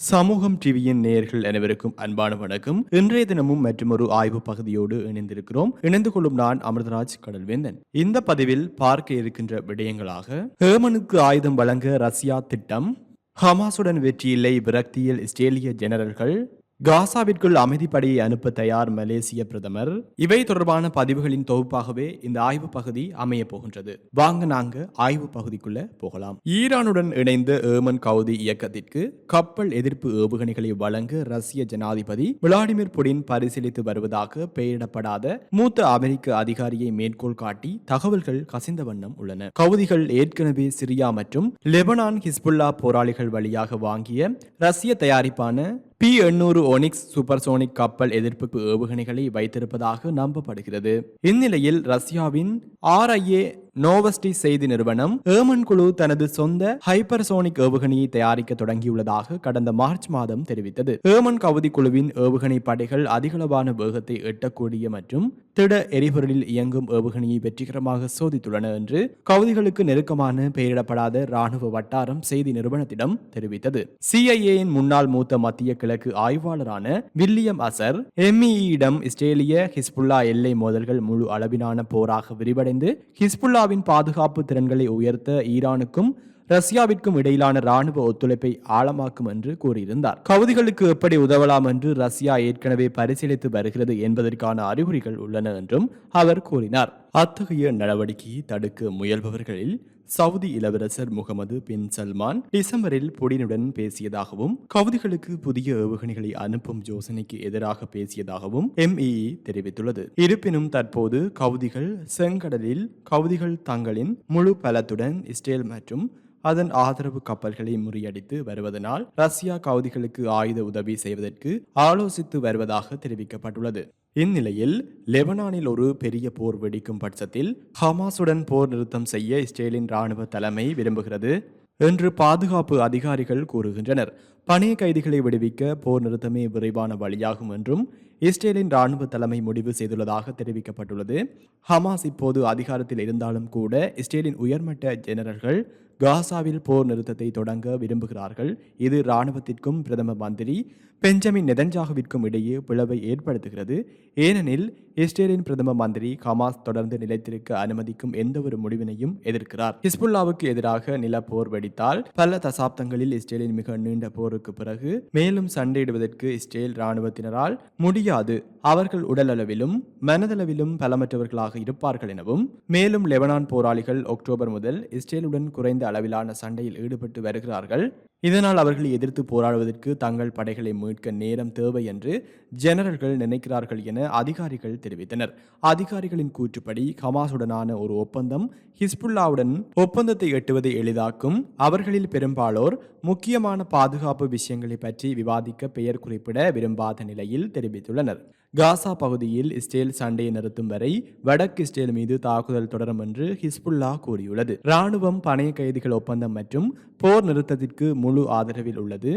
சமூகம் டிவியின் நேயர்கள் அனைவருக்கும் அன்பான வணக்கம். இன்றைய தினமும் மற்றொரு ஆய்வு பகுதியோடு இணைந்திருக்கிறோம். இணைந்து கொள்ளும் நான் அமிர்தராஜ் கடல்வேந்தன். இந்த பதிவில் பார்க்க இருக்கின்ற விடயங்களாக ஹேமனுக்கு ஆயுதம் வழங்க ரஷ்யா திட்டம் ஹமாசுடன் வெற்றியில்லை விரக்தியில் இஸ்ரேலிய ஜெனரல்கள் காசாவிற்குள் அமைதிப்படையை அனுப்ப தயார் மலேசிய பிரதமர். இவை தொடர்பான பதிவுகளின் தொகுப்பாகவே இந்த ஆய்வு பகுதி அமைய போகின்றது. வாங்க நாங்க ஆய்வு பகுதிக்குள்ள போகலாம். ஈரானுடன் இணைந்த ஏமன் கவுதி இயக்கத்திற்கு கப்பல் எதிர்ப்பு ஏவுகணைகளை வழங்க ரஷ்ய ஜனாதிபதி விளாடிமிர் புடின் பரிசீலித்து வருவதாக பெயரிடப்படாத மூத்த அமெரிக்க அதிகாரியை மேற்கோள் காட்டி தகவல்கள் கசிந்த வண்ணம் உள்ளன. கவுதிகள் ஏற்கனவே சிரியா மற்றும் லெபனான் ஹிஸ்புல்லா போராளிகள் வழியாக வாங்கிய ரஷ்ய தயாரிப்பான பி எண்ணூறு ஒனிக்ஸ் சூப்பர்சோனிக் கப்பல் எதிர்ப்பு ஏவுகணைகளை வைத்திருப்பதாக நம்பப்படுகிறது. இந்நிலையில் ரஷ்யாவின் ஆர்ஐஏ நோவஸ்டி செய்தி நிறுவனம் ஏமன் குழு தனது சொந்த ஹைப்பர்சோனிக் ஏவுகணையை தயாரிக்க தொடங்கியுள்ளதாக கடந்த மார்ச் மாதம் தெரிவித்தது. ஏமன் கவுதி குழுவின் ஏவுகணை படைகள் அதிகளவான வேகத்தை எட்டக்கூடிய மற்றும் திட எரிபொருளில் இயங்கும் ஏவுகணையை வெற்றிகரமாக சோதித்துள்ளன என்று கவுதிகளுக்கு நெருக்கமான பெயரிடப்படாத ராணுவ வட்டாரம் செய்தி நிறுவனத்திடம் தெரிவித்தது. சிஐஏயின் முன்னாள் மூத்த மத்திய கிழக்கு ஆய்வாளரான வில்லியம் அசர் எம்இயிடம் இஸ்ரேலிய ஹிஸ்புல்லா எல்லை மோதல்கள் முழு அளவிலான போராக விரிவடைந்து ஹிஸ்புல்லாவின் பாதுகாப்பு திறன்களை உயர்த்த ஈரானுக்கும் ரஷ்யாவிற்கும் இடையிலான ராணுவ ஒத்துழைப்பை ஆழமாக்கும் என்று கூறியிருந்தார். கவுதிகளுக்கு எப்படி உதவலாம் என்று ரஷ்யா ஏற்கனவே பரிசீலித்து வருகிறது என்பதற்கான அறிகுறிகள் உள்ளன என்றும் அவர் கூறினார். அத்தகைய நடவடிக்கையை தடுக்க முயல்பவர்களில் சவுதி இளவரசர் முகமது பின் சல்மான் டிசம்பரில் புடினுடன் பேசியதாகவும் கவுதிகளுக்கு புதிய ஏவுகணைகளை அனுப்பும் யோசனைக்கு எதிராக பேசியதாகவும் எம்இஇ தெரிவித்துள்ளது. இருப்பினும் தற்போது கவுதிகள் செங்கடலில் கவுதிகள் தங்களின் முழு பலத்துடன் இஸ்ரேல் மற்றும் அதன் ஆதரவு கப்பல்களை முறியடித்து வருவதனால் ரஷ்யா கவுதிகளுக்கு ஆயுத உதவி செய்வதற்கு ஆலோசித்து வருவதாக தெரிவிக்கப்பட்டுள்ளது. இந்நிலையில் லெபனானில் ஒரு பெரிய போர் வெடிக்கும் பட்சத்தில் ஹமாஸுடன் போர் நிறுத்தம் செய்ய இஸ்ரேலின் ராணுவ தலைமை விரும்புகிறது என்று பாதுகாப்பு அதிகாரிகள் கூறுகின்றனர். பணைய கைதிகளை விடுவிக்க போர் நிறுத்தமே விரைவான வழியாகும் என்றும் இஸ்ரேலின் ராணுவ தலைமை முடிவு செய்துள்ளதாக தெரிவிக்கப்பட்டுள்ளது. ஹமாஸ் இப்போது அதிகாரத்தில் இருந்தாலும் கூட இஸ்ரேலின் உயர்மட்ட ஜெனரல்கள் காசாவில் போர் நிறுத்தத்தை தொடங்க விரும்புகிறார்கள். இது இராணுவத்திற்கும் பிரதம மந்திரி பெஞ்சமின் நெதன்ஜாகுவிற்கும் இடையே பிளவை ஏற்படுத்துகிறது. ஏனெனில் இஸ்ரேலின் பிரதம மந்திரி ஹமாஸ் தொடர்ந்து நிலைத்திருக்க அனுமதிக்கும் எந்தவொரு முடிவினையும் எதிர்க்கிறார். ஹிஸ்புல்லாவுக்கு எதிராக நிலப்போர் வெடித்தால் பல தசாப்தங்களில் இஸ்ரேலின் மிக நீண்ட போருக்கு பிறகு மேலும் சண்டையிடுவதற்கு இஸ்ரேல் இராணுவத்தினரால் முடியாது. அவர்கள் உடலளவிலும் மனதளவிலும் பலமற்றவர்களாக இருப்பார்கள் எனவும் மேலும் லெபனான் போராளிகள் அக்டோபர் முதல் இஸ்ரேலுடன் குறைந்த அளவிலான சண்டையில் ஈடுபட்டு வருகிறார்கள். இதனால் அவர்களை எதிர்த்து போராடுவதற்கு தங்கள் படைகளை மீட்க நேரம் தேவை என்று ஜெனரல்கள் நினைக்கிறார்கள் என அதிகாரிகள் தெரிவித்தனர். அதிகாரிகளின் கூற்றுப்படி ஹமாசுடனான ஒரு ஒப்பந்தம் ஹிஸ்புல்லாவுடன் ஒப்பந்தத்தை எட்டுவதை எளிதாக்கும் அவர்களில் பெரும்பாலோர் முக்கியமான பாதுகாப்பு விஷயங்களை பற்றி விவாதிக்க பெயர் குறிப்பிட விரும்பாத நிலையில் தெரிவித்துள்ளனர். காசா பகுதியில் இஸ்ரேல் சண்டையை நிறுத்தும் வரை வடக்கு இஸ்ரேல் மீது தாக்குதல் தொடரும் என்று ஹிஸ்புல்லா கூறியுள்ளது. ராணுவம் பணைய கைதிகள் ஒப்பந்தம் மற்றும் போர் நிறுத்தத்திற்கு முழு ஆதரவில் உள்ளது.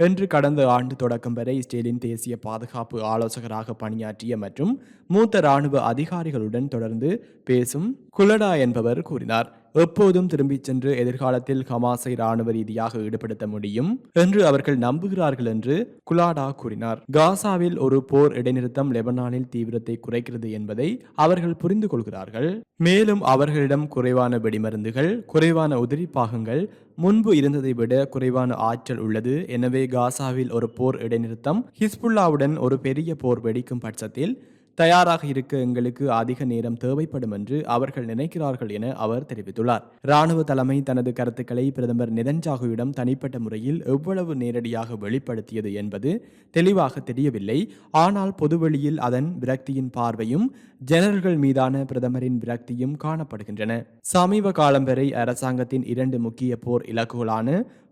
என்று கடந்த ஆண்டு தொடக்கம் வரை இஸ்ரேலின் தேசிய பாதுகாப்பு ஆலோசகராக பணியாற்றிய மற்றும் மூத்த ராணுவ அதிகாரிகளுடன் தொடர்ந்து பேசும் குலடா என்பவர் கூறினார். எப்போதும் திரும்பிச் சென்று எதிர்காலத்தில் ஹமாஸை ராணுவ ரீதியாக ஈடுபடுத்த முடியும் என்று அவர்கள் நம்புகிறார்கள் என்று குலாடா கூறினார். காசாவில் ஒரு போர் இடைநிறுத்தம் லெபனானில் தீவிரத்தை குறைக்கிறது என்பதை அவர்கள் புரிந்து கொள்கிறார்கள். மேலும் அவர்களிடம் குறைவான வெடிமருந்துகள் குறைவான உதிரி பாகங்கள் முன்பு இருந்ததை விட குறைவான ஆற்றல் உள்ளது. எனவே காசாவில் ஒரு போர் இடைநிறுத்தம் ஹிஸ்புல்லாவுடன் ஒரு பெரிய போர் வெடிக்கும் பட்சத்தில் தயாராக இருக்க எங்களுக்கு அதிக நேரம் தேவைப்படும் என்று அவர்கள் நினைக்கிறார்கள் என அவர் தெரிவித்துள்ளார். ராணுவ தலைமை தனது கருத்துக்களை பிரதமர் நெதன்ஜாகுவிடம் தனிப்பட்ட முறையில் எவ்வளவு நேரடியாக வெளிப்படுத்தியது என்பது தெளிவாக தெரியவில்லை. ஆனால் பொதுவெளியில் அதன் விரக்தியின் பார்வையும் ஜெனரல்கள் மீதான பிரதமரின் விரக்தியும் காணப்படுகின்றன. சமீப காலம் வரை அரசாங்கத்தின் இரண்டு முக்கிய போர் இலக்குகளான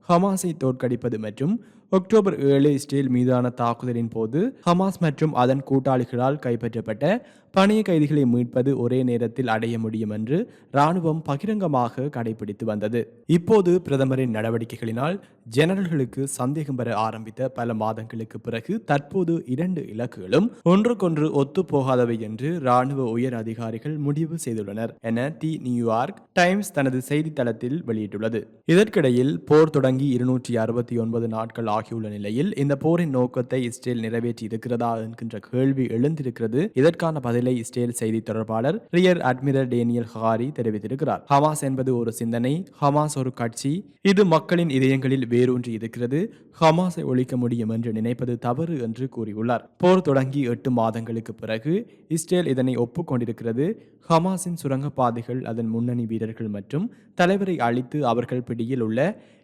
ஹமாஸை தோற்கடிப்பது மற்றும் அக்டோபர் ஏழு இஸ்ரேல் மீதான தாக்குதலின் போது ஹமாஸ் மற்றும் அதன் கூட்டாளிகளால் கைப்பற்றப்பட்ட பணிய கைதிகளை மீட்பது ஒரே நேரத்தில் அடைய முடியும் என்று ராணுவம் பகிரங்கமாக கடைபிடித்து வந்தது. இப்போது பிரதமரின் நடவடிக்கைகளினால் ஜெனரல்களுக்கு சந்தேகம் பெற ஆரம்பித்த பல மாதங்களுக்கு பிறகு தற்போது இரண்டு இலக்குகளும் ஒன்றுக்கொன்று ஒத்துப்போகாதவை என்று ராணுவ உயர் அதிகாரிகள் முடிவு செய்துள்ளனர் என டி நியூயார்க் டைம்ஸ் தனது செய்தித்தளத்தில் வெளியிட்டுள்ளது. இதற்கிடையில் போர் தொடங்கி இருநூற்றி அறுபத்தி ஒன்பது நாட்கள் ஆகியுள்ள நிலையில் இந்த போரின் நோக்கத்தை இஸ்ரேல் நிறைவேற்றி இருக்கிறதா என்கின்ற கேள்வி எழுந்திருக்கிறது. இதற்கான பதில் இஸ்ரேல் செய்தி தொடர்பாளர் ரியர் அட்மிரல் டேனியல் ஹாரி தெரிவித்திருக்கிறார். ஹமாஸ் என்பது ஒரு சிந்தனை ஹமாஸ் ஒரு கட்சி இது மக்களின் இதயங்களில் வேரூன்றி இருக்கிறது ஹமாஸை ஒழிக்க முடியும் என்று நினைப்பது தவறு என்று கூறியுள்ளார். போர் தொடங்கி எட்டு மாதங்களுக்கு பிறகு இஸ்ரேல் இதனை ஒப்புக்கொண்டிருக்கிறது ஹமாஸின் சுரங்கப்பாதைகள் அதன் முன்னணி வீரர்கள் மற்றும் தலைவரை அழித்து அவர்கள் பிடியில் உள்ள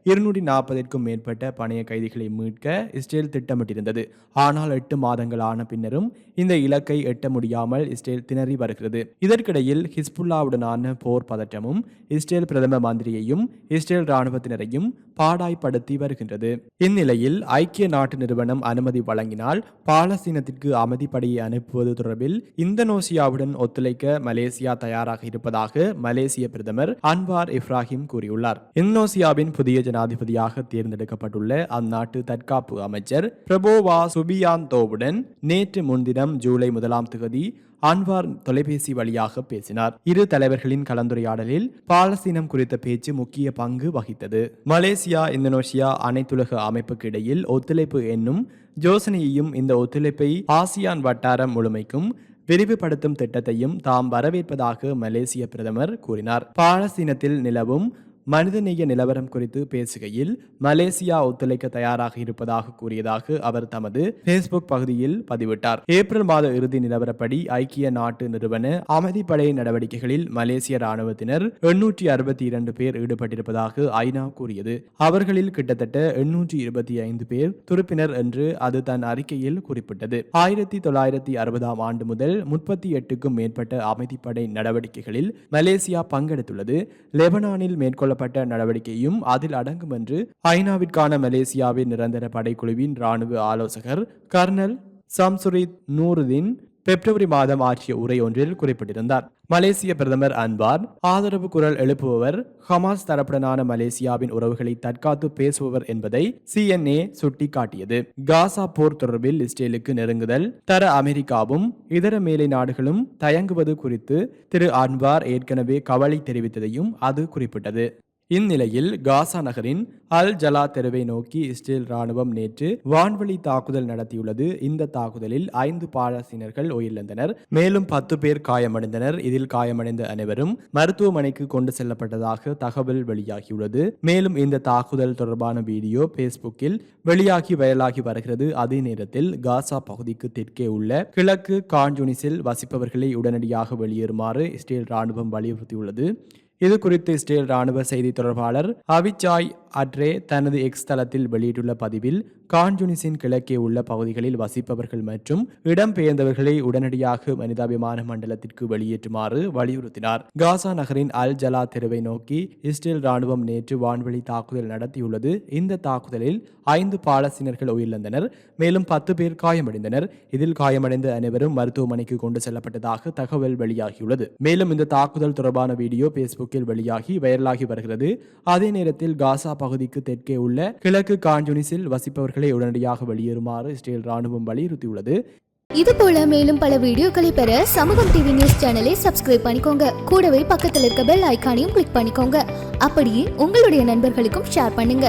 இருநூற்றி நாற்பதிற்கும் மேற்பட்ட பணைய கைதிகளை மீட்க இஸ்ரேல் திட்டமிட்டிருந்தது. ஆனால் எட்டு மாதங்கள் ஆன பின்னரும் இந்த இலக்கை எட்ட முடியாமல் இஸ்ரேல் திணறி வருகிறது. இதற்கிடையில் ஹிஸ்புல்லாவுடனான போர் பதற்றமும் இஸ்ரேல் பிரதம மந்திரியையும் இஸ்ரேல் இராணுவத்தினரையும் பாடாய்படுத்தி வருகின்றது. இந்நிலையில் ஐக்கிய நாட்டு நிறுவனம் அனுமதி வழங்கினால் பாலஸ்தீனத்திற்கு அமைதிப்படையை அனுப்புவது தொடர்பில் இந்தோனேசியாவுடன் ஒத்துழைக்க மலேசியா தயாராக இருப்பதாக மலேசிய பிரதமர் அன்வார் இப்ராஹிம் கூறியுள்ளார். இந்தோனேசியாவின் புதிய ஜனாதிபதியாக தேர்ந்தெடுக்கப்பட்டுள்ள அந்நாட்டு தற்காப்பு அமைச்சர் பிரபோவா சுபியாந்தோவுடன் நேற்று முன்தினம் ஜூலை முதலாம் தேதி அன்வார் தொலைபேசி வழியாக பேசினார். இரு தலைவர்களின் கலந்துரையாடலில் பாலஸ்தீனம் குறித்த பேச்சு முக்கிய பங்கு வகித்தது. மலேசியா இந்தோனேஷியா அனைத்துலக அமைப்புக்கு இடையில் ஒத்துழைப்பு என்னும் யோசனையையும் இந்த ஒத்துழைப்பை ஆசியான் வட்டாரம் முழுமைக்கும் விரிவுபடுத்தும் திட்டத்தையும் தாம் வரவேற்பதாக மலேசிய பிரதமர் கூறினார். பாலஸ்தீனத்தில் நிலவும் மனிதநேய நிலவரம் குறித்து பேசுகையில் மலேசியா ஒத்துழைக்க தயாராக இருப்பதாக கூறியதாக அவர் தமது பேஸ்புக் பகுதியில் பதிவிட்டார். ஏப்ரல் மாத இறுதி நிலவரப்படி ஐக்கிய நாட்டு நிறுவன அமைதிப்படை நடவடிக்கைகளில் மலேசிய ராணுவத்தினர் எண்ணூற்றி அறுபத்தி இரண்டு பேர் ஈடுபட்டிருப்பதாக ஐநா கூறியது. அவர்களில் கிட்டத்தட்ட எண்ணூற்றி இருபத்தி ஐந்து பேர் துருப்பினர் என்று அது தன் அறிக்கையில் குறிப்பிட்டது. ஆயிரத்தி தொள்ளாயிரத்தி அறுபதாம் ஆண்டு முதல் முப்பத்தி எட்டுக்கும் மேற்பட்ட அமைதிப்படை நடவடிக்கைகளில் மலேசியா பங்கெடுத்துள்ளது. லெபனானில் மேற்கொள்ள மேற்கொள்ளப்பட்ட நடவடிக்கையும் அதில் அடங்கும் என்று ஐநாவிற்கான மலேசியாவின் நிரந்தர படைக்குழுவின் ராணுவ ஆலோசகர் கர்னல் சம்சுரித் நூருதீன் பிப்ரவரி மாதம் ஆற்றிய உரை ஒன்றில் குறிப்பிட்டிருந்தார். மலேசிய பிரதமர் அன்வார் ஆதரவு குரல் எழுப்புபவர் ஹமாஸ் தரப்புடனான மலேசியாவின் உறவுகளை தற்காத்து பேசுபவர் என்பதை சிஎன்ஏ சுட்டிக்காட்டியது. காசா போர் தொடர்பில் இஸ்ரேலுக்கு நெருங்குதல் தர அமெரிக்காவும் இதர மேலை நாடுகளும் தயங்குவது குறித்து திரு அன்வார் ஏற்கனவே கவலை தெரிவித்ததையும் அது குறிப்பிட்டது. இந்நிலையில் காசா நகரின் அல் ஜலா தெருவை நோக்கி இஸ்ரேல் ராணுவம் நேற்று வான்வழி தாக்குதல் நடத்தியுள்ளது. இந்த தாக்குதலில் ஐந்து பாலஸ்தீனர்கள் உயிரிழந்தனர். மேலும் பத்து பேர் காயமடைந்தனர். இதில் காயமடைந்த அனைவரும் மருத்துவமனைக்கு கொண்டு செல்லப்பட்டதாக தகவல் வெளியாகியுள்ளது. மேலும் இந்த தாக்குதல் தொடர்பான வீடியோ பேஸ்புக்கில் வெளியாகி வைரலாகி வருகிறது. அதே நேரத்தில் காசா பகுதிக்கு தெற்கே உள்ள கிழக்கு கான்ஜூனிஸில் வசிப்பவர்களை உடனடியாக வெளியேறுமாறு இஸ்ரேல் ராணுவம் வலியுறுத்தியுள்ளது. இது குறித்து இஸ்ரேல் ராணுவ செய்தி தொடர்பாளர் அவிச்சாய் அட்ரே தனது எக்ஸ் தளத்தில் வெளியிட்டுள்ள பதிவில் கான்ஜுனிஸின் கிழக்கே உள்ள பகுதிகளில் வசிப்பவர்கள் மற்றும் இடம்பெயர்ந்தவர்களை உடனடியாக மனிதாபிமான மண்டலத்திற்கு வெளியேற்றுமாறு வலியுறுத்தினார். காசா நகரின் அல் ஜலா தெருவை நோக்கி இஸ்ரேல் ராணுவம் நேற்று வான்வெளி தாக்குதல் நடத்தியுள்ளது. இந்த தாக்குதலில் ஐந்து பாலஸ்தீனர்கள் உயிரிழந்தனர். மேலும் பத்து பேர் காயமடைந்தனர். இதில் காயமடைந்த அனைவரும் மருத்துவமனைக்கு கொண்டு செல்லப்பட்டதாக தகவல் வெளியாகியுள்ளது. மேலும் இந்த தாக்குதல் தொடர்பான வீடியோ பேஸ்புக்கில் வெளியாகி வைரலாகி வருகிறது. அதே நேரத்தில் காசா பகுதிக்கு தெற்கே உள்ள கிழக்கு கான்ஜுனிஸில் வசிப்பவர்களை உடனடியாக வெளியேறுமாறு இஸ்ரேல் ராணுவம் வலியுறுத்தியுள்ளது. இது போல மேலும் பல வீடியோக்களை பெற சமூகம் டிவி நியூஸ் சேனலை சப்ஸ்கிரைப் பண்ணிக்கோங்க. கூடவே பக்கத்தில் இருக்க பெல் ஐக்கானையும் கிளிக் பண்ணிக்கோங்க. அப்படியே உங்களுடைய நண்பர்களுக்கும் ஷேர் பண்ணுங்க.